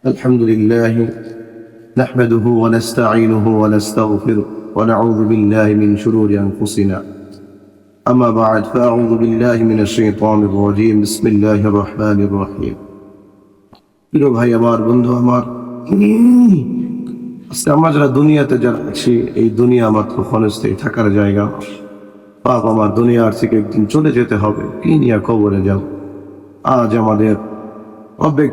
الحمد لله نحمده ونستعينه ونستغفره ونعوذ بالله من شرور أنفسنا أما بعد فأعوذ بالله من الشيطان الرجيم بسم الله الرحمن الرحيم প্রিয় ভাই আমার বন্ধু আমার আজকে আমরা যারা দুনিয়াতে যারা আছি এই দুনিয়া মাত্র ক্ষণস্থায়ী থাকার জায়গা পাপ আমার দুনিয়ার থেকে একদিন চলে যেতে হবে কি নিয়ে কবরে যাব আজ আমাদের রব্বে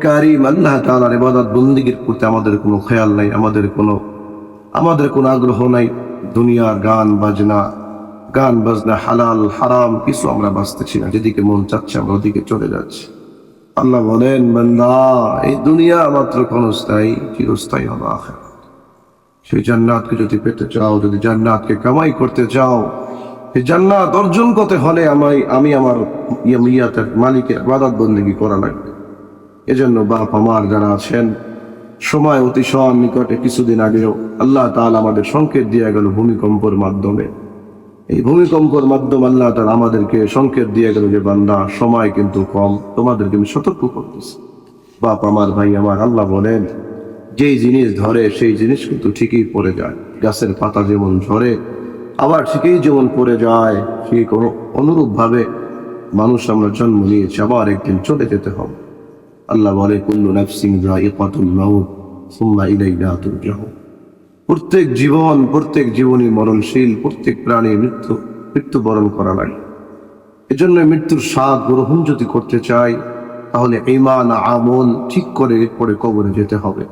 আল্লাহ তাআলার ইবাদত বন্দিগির প্রতি আমাদের কোনো খেয়াল নাই, আমাদের কোনো আমাদের কোনো আগ্রহ নাই। দুনিয়ার গান, বাজনা গান, বাজনা, হালাল, হারাম, কিছু আমরা বাঁচতেছি না। যেদিকে মন চাচ্ছে আমরা ওদিকে চলে যাচ্ছি। আল্লাহ বলেন, বান্দা, এই দুনিয়া মাত্র ক্ষণস্থায়ী, চিরস্থায়ী হবে আখেরাত। সেই জান্নাতকে যদি পেতে চাও, যদি জান্নাতকে কামাই করতে চাও এই জান্নাত অর্জন করতে হলে আমায়, আমি আমার মালিকের বাদাত বন্দেগী করা লাগবে। এজন্য বাপ আমার যারা আছেন, সময় অতিশয় নিকটে কিছুদিন আগেও আল্লাহ তাআলা আমাদের সংকেত দিয়ে গেল ভূমিকম্পের মাধ্যমে। এই ভূমিকম্পের মাধ্যমে আল্লাহ তাআলা আমাদেরকে সংকেত দিয়ে গেল যে, বান্দা, সময় কিন্তু কম, তোমাদেরকে আমি সতর্ক করতেছি। বাপ আমার ভাই আমার আল্লাহ বলেন, যেই জিনিস ধরে, সেই জিনিস কিন্তু ঠিকই পড়ে যায়। গাছের পাতা যেমন ঝরে, আবার ঠিকই যেমন পড়ে যায় সেই কোনো অনুরূপভাবে মানুষ আমরা জন্ম নিয়েছি, আবার একদিন চলে যেতে হবে। আল্লাহ বলে, কুল্লু নাফসিং যায়িকাতুল মাউত, সুম্মা ইলাইনা প্রত্যেক জীবন, প্রত্যেক জীবনই মরণশীল, প্রত্যেক প্রাণী মৃত্যু, মৃত্যুবরণ করা লাগে। এজন্য মৃত্যুর স্বাদ গ্রহণ যদি করতে চাই, তাহলে ইমান আমল ঠিক করে এরপরে কবরে যেতে হবে।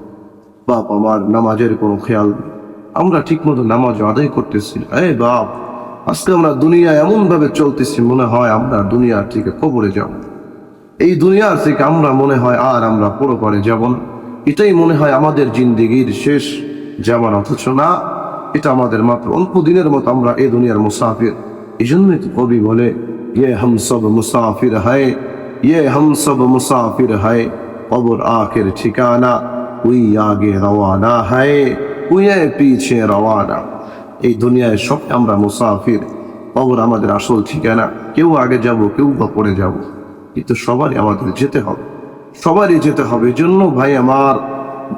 বাপ, আমার নামাজের কোনো খেয়াল নেই। আমরা ঠিক মতো নামাজ আদায় করতেছি। এই বাপ, আজকে আমরা দুনিয়া এমন ভাবে চলতেছি মনে হয় আমরা দুনিয়া থেকে কবরে যাব। এই দুনিয়ার থেকে আমরা মনে হয় আর আমরা পুরো পরে যাব না। এটাই মনে হয় আমাদের জিন্দিগির শেষ যেমন অথচ না, এটা আমাদের মাত্র অল্প দিনের মতো আমরা এই দুনিয়ার মুসাফির। এই জন্যই তো কবি বলে ইয়ে হাম সব মুসাফির হায় ইয়ে হাম সব মুসাফির হায়, কবর আখের ঠিকানা, উই আগে রওয়ানা হায়, উইয়ে পিছে রওয়ানা। এই দুনিয়ায় সব আমরা মুসাফির, কবর আমাদের আসল ঠিকানা। কেউ আগে যাব, কেউ বা পরে যাব। কিন্তু সবারই আমাদের যেতে হবে। সবারই যেতে হবে। জন্য ভাই আমার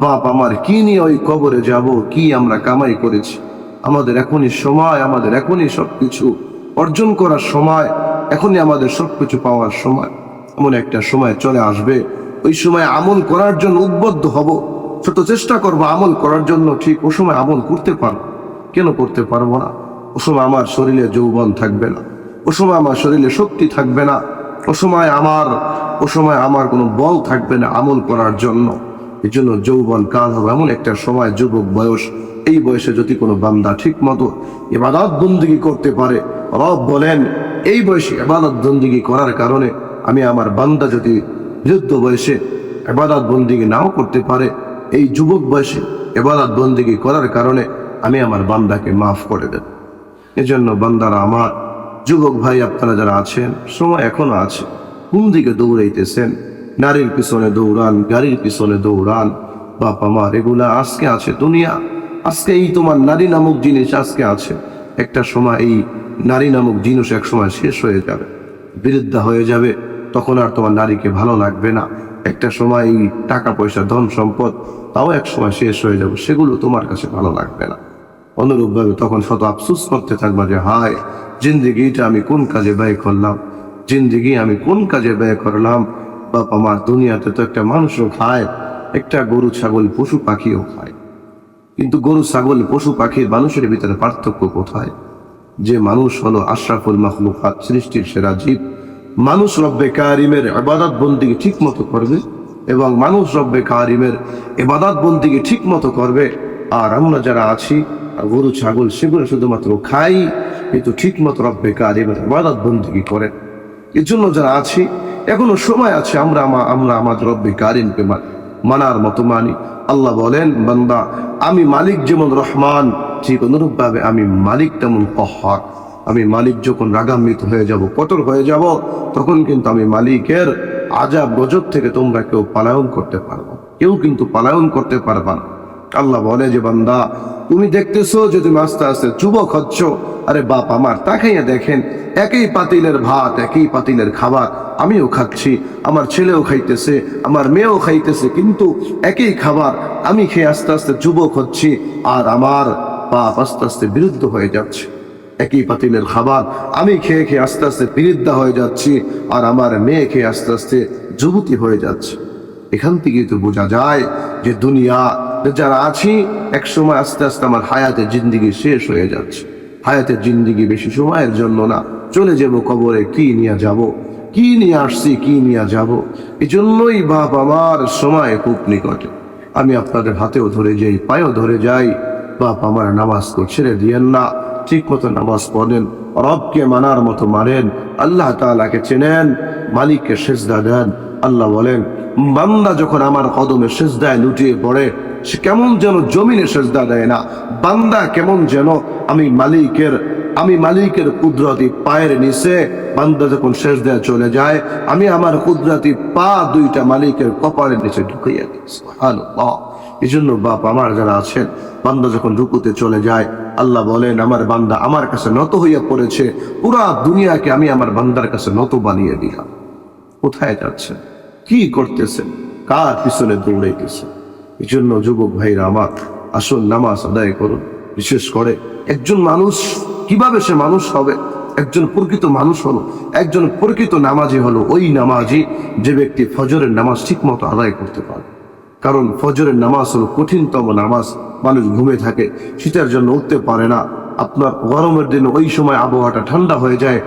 বাপ আমার কি নিয়ে ওই কবরে যাব, কি আমরা কামাই করেছি? আমাদের এখনই সময়, আমাদের এখনই সবকিছু অর্জন করার সময়, এখনই আমাদের সবকিছু পাওয়ার সময়। এমন একটা সময় চলে আসবে। ওই সময় আমল করার জন্য উদ্বুদ্ধ হব। ছোট চেষ্টা করব আমল করার জন্য, ঠিক ও সময় আমল করতে পারব। কেন করতে পারব না? ও সময় আমার শরীরে যৌবন থাকবে না। ও সময় আমার শরীরে শক্তি থাকবে না। ও সময় আমার, ও সময় আমার কোনো বল থাকবে না আমল করার জন্য। এই জন্য যৌবন কাল হবে এমন একটা সময়, যুবক বয়স। এই বয়সে যদি কোনো বান্দা ঠিক মতো এবাদত বন্দিগি করতে পারে, রব বলেন, এই বয়সে এবাদত বন্দিগি করার কারণে আমি আমার বান্দা যদি বৃদ্ধ বয়সে এবাদত বন্দিগি নাও করতে পারে, এই যুবক বয়সে এবাদত বন্দিগি করার কারণে আমি আমার বান্দাকে মাফ করে দেব। এজন্য বান্দারা আমার যুবক ভাই আপনারা যারা আছেন, সময় এখনও আছে, কোন দিকে দৌড়াইতেছেন? নারীর পিছনে দৌড়ান, গাড়ির পিছনে দৌড়ান, বাপ আমার, এগুলা আজকে আছে দুনিয়া। আজকে এই তোমার নারী নামক জিনিস আজকে আছে। একটা সময় এই নারী নামক জিনিস এক সময় শেষ হয়ে যাবে, বিরুদ্ধা হয়ে যাবে, তখন আর তোমার নারীকে ভালো লাগবে না। একটা সময় এই টাকা পয়সা, ধন সম্পদ, তাও এক সময় শেষ হয়ে যাবে, সেগুলো তোমার কাছে ভালো লাগবে না। অনুরূপভাবে তখন শত আফসুস করতে থাকবা যে, হায়, জিন্দিগিটা আমি কোন কাজে ব্যয় করলাম? জিন্দিগি আমি কোন কাজে ব্যয় করলাম? বাপ, আমার দুনিয়াতে তো একটা মানুষও খায়, একটা গরু, ছাগল, পশু পাখিও খায়। কিন্তু গরু, ছাগল, পশু পাখির মানুষের ভিতরে পার্থক্য কোথায়? যে মানুষ হলো আশরাফুল মাহলুকাত সৃষ্টির সেরা জীব। মানুষ রব্বে কারিমের আবাদত বন্দিকে ঠিক মতো করবে এবং মানুষ রব্বে কারিমের এবাদত বন্দিকে ঠিক মতো করবে। আর আমরা যারা আছি গরু ছাগল সেগুলো শুধুমাত্র খাই, কিন্তু ঠিক মতো রব্বে কারিমের আবাদত বন্দিকে করে এর জন্য যারা আছি, এখনও সময় আছে, আমরা আমরা আমাদের রব্বে কারিমকে মানার মতো মানি। আল্লাহ বলেন, বান্দা, আমি মালিক যেমন রহমান, ঠিক অনুরূপভাবে আমি মালিক তেমন কহার আমি মালিক যখন রাগান্বিত হয়ে যাব, কঠোর হয়ে যাব, তখন কিন্তু আমি মালিকের আজাব গজব থেকে তোমরা কেউ পালায়ন করতে পারব। কেউ কিন্তু পালায়ন করতে পারবা না। আল্লাহ বলে যে, বান্দা, তুমি দেখতেছো যে তুমি আস্তে আস্তে যুবক হচ্ছ। আরে বাপ আমার তাকাইয়া দেখেন, একই পাতিলের ভাত, একই পাতিলের খাবার আমিও খাচ্ছি, আমার ছেলেও খাইতেছে, আমার মেয়েও খাইতেছে, কিন্তু একই খাবার আমি খেয়ে আস্তে আস্তে যুবক হচ্ছি আর আমার বাপ আস্তে আস্তে বিরুদ্ধ হয়ে যাচ্ছে। একই পাতিলের খাবার আমি খেয়ে খেয়ে আস্তে আস্তে বিরুদ্ধা হয়ে যাচ্ছি আর আমার মেয়ে খেয়ে আস্তে আস্তে যুবতী হয়ে যাচ্ছে। এখান থেকে তো বোঝা যায় যে দুনিয়া যারা আছি, এক সময় আস্তে আস্তে আমার হায়াতের জিন্দিগি শেষ হয়ে যাচ্ছে। হায়াতের জিন্দিগি বেশি সময়ের জন্য না। চলে যাব কবরে, কি নিয়ে যাব? কি নিয়ে আসছি, কি নিয়ে যাব? এই জন্যই বাপ আমার সময় খুব নিকটে। আমি আপনাদের হাতেও ধরে যাই, পায়েও ধরে যাই। বাপ আমার নামাজ তো ছেড়ে দিয়েন না। ঠিক মতো নামাজ পড়েন, রবকে মানার মতো মানেন। আল্লাহ তাআলাকে চেনেন, মালিককে সেজদা দেন। আল্লাহ বলেন, বান্দা যখন আমার কদমে সেজদায় লুটিয়ে পড়ে, সে কেমন যেন জমিনে সেজদা দেয় না। বান্দা কেমন যেন আমি মালিকের আমি মালিকের কুদরতি পায়ের নিচে বান্দা যখন দেয়া চলে যায়, আমি আমার কুদরতি পা দুইটা মালিকের কপালের নিচে দিই। সুবহানাল্লাহ। এই জন্য বাপ আমার যারা আছেন, বান্দা যখন রুকুতে চলে যায়, আল্লাহ বলেন, আমার বান্দা আমার কাছে নত হইয়া পড়েছে, পুরা দুনিয়াকে আমি আমার বান্দার কাছে নত বানিয়ে দিলাম। কোথায় যাচ্ছে কি করতেছে? কার পিছনে দৌড়াইতেছে? এই জন্য যুবক ভাইরা আমার আসুন নামাজ আদায় করুন। বিশেষ করে একজন মানুষ, কীভাবে সে মানুষ হবে? একজন প্রকৃত মানুষ হলো, একজন প্রকৃত নামাজি হলো, ওই নামাজি যে ব্যক্তি ফজরের নামাজ ঠিক মতো আদায় করতে পারে। কারণ ফজরের নামাজ হলো কঠিনতম নামাজ, মানুষ ঘুমে থাকে, শীতের জন্য উঠতে পারে না। আপনার গরমের দিন ওই সময় আবহাওয়াটা ঠান্ডা হয়ে যায়